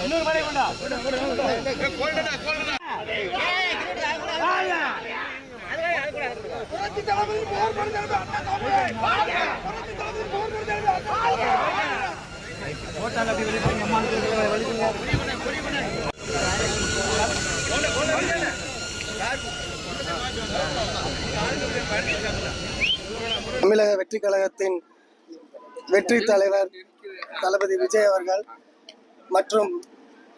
இன்னொரு மணி கொண்டா கோல்டா கோல்டா புரட்சி தலைவர் போர் பண்ணுறது அண்ணா தம்பி புரட்சி தலைவர் போர் பண்ணுறது அண்ணா ஓட்டால அப்படி வெளியே அம்மா வெளியே தமிழக வெற்றி கழகத்தின் வெற்றி தலைவர் தளபதி விஜய் அவர்கள் மற்றும்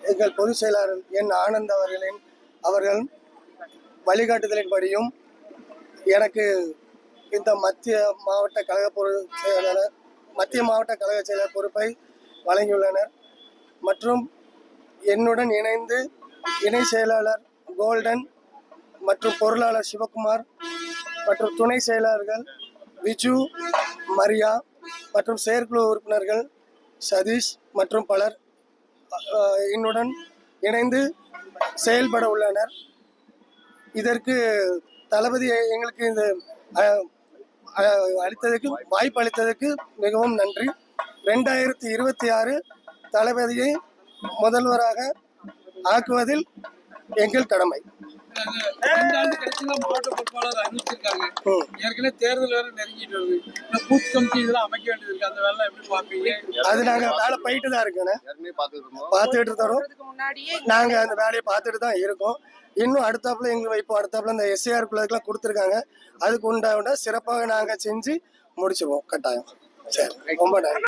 எங்கள் பொதுச் செயலாளர் என் ஆனந்த் அவர்களின் அவர்கள் வழிகாட்டுதலின்படியும் எனக்கு இந்த மத்திய மாவட்ட கழக பொருள் செயலாளர் மத்திய மாவட்ட கழக செயலர் பொறுப்பை வழங்கியுள்ளனர். மற்றும் என்னுடன் இணைந்து இணை செயலாளர் கோல்டன் மற்றும் பொருளாளர் சிவகுமார் மற்றும் துணை செயலாளர்கள் விஜு மரியா மற்றும் செயற்குழு உறுப்பினர்கள் சதீஷ் மற்றும் பலர் என்னுடன் இணைந்து செயல்பட உள்ளனர். இதற்கு தளபதி எங்களுக்கு இந்த அளித்ததற்கு வாய்ப்பு அளித்ததற்கு மிகவும் நன்றி. ரெண்டாயிரத்தி இருபத்தி ஆறு தளபதியை முதல்வராக ஆக்குவதில் எங்கள் கடமை. இந்த ஆண்டு கடைசியில மாவட்ட பொறுப்பாளர் அறிவிச்சிருக்காங்க. ம். ஏற்கனவே தேர்தல் வேற நெருங்கிட்டு வருது. இந்த பூத் கமிட்டி இதெல்லாம் அமைக்க வேண்டியது இருக்கு. அந்த வேலை எப்படி பாப்பீங்க அது நாங்கள் வேலை போயிட்டு தான் இருக்கோண்ணே. ஏற்கனவே பார்த்துட்டு தரோம். நாங்க அந்த வேலையை பார்த்துட்டு தான் இருக்கோம். இன்னும் அடுத்தாப்புல எங்க இப்போ அடுத்தாப்புல இந்த எஸ்ஏஆர் குள்ளதுக்குலாம் கொடுத்துருக்காங்க. அதுக்கு உண்டான சிறப்பாக நாங்க செஞ்சு முடிச்சிருவோம். கட்டாயம். சரி. ரொம்ப நன்றி.